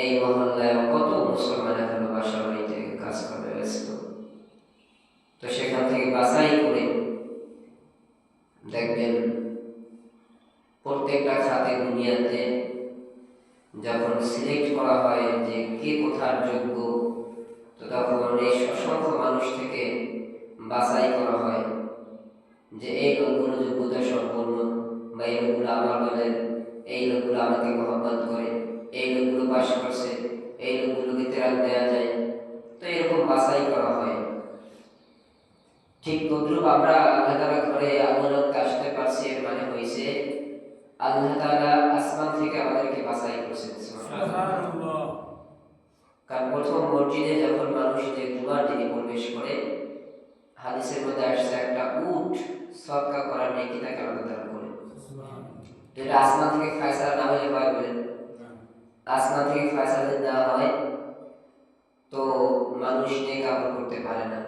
এই মহল্লায় কত মুসলমান এখনও বাসা বাড়িতে কাজ করে ব্যস্ত। তো সেখান থেকে বাছাই করে দেখবেন প্রত্যেকটা খাতে দুনিয়াতে যখন সিলেক্ট করা হয় যে কে কোথার যোগ্য, তো তখন এই অসংখ্য মানুষ থেকে বাছাই করা হয় যে এই লোকগুলো যোগ্যতা সম্পন্ন বা এই লোকগুলো আমার দলের এই লোকগুলো আমাকে মহব্বত করে এই লোকগুলো পাশ করছে এই তেরাক দেওয়া যায়। তো এরকম বাছাই করা হয়। ঠিক তদ্রুপ আমরা আল্লাহ তালা ঘরে আগুনতে আসতে পারছি এর মানে হয়েছে আল্লাহ তালা আসমান থেকে আমাদেরকে বাছাই করছেন কারণ প্রথম মসজিদে যখন মানুষ যে জুমার দিনে প্রবেশ করে হাদিসের মধ্যে আসছে একটা উট সৎকা করার নেকি তাকে আলাদা দান করে যেটা আসমান থেকে ফায়সালা না হলে হয় বলেন আসমান মানুষ নেক আমল করতে পারে না।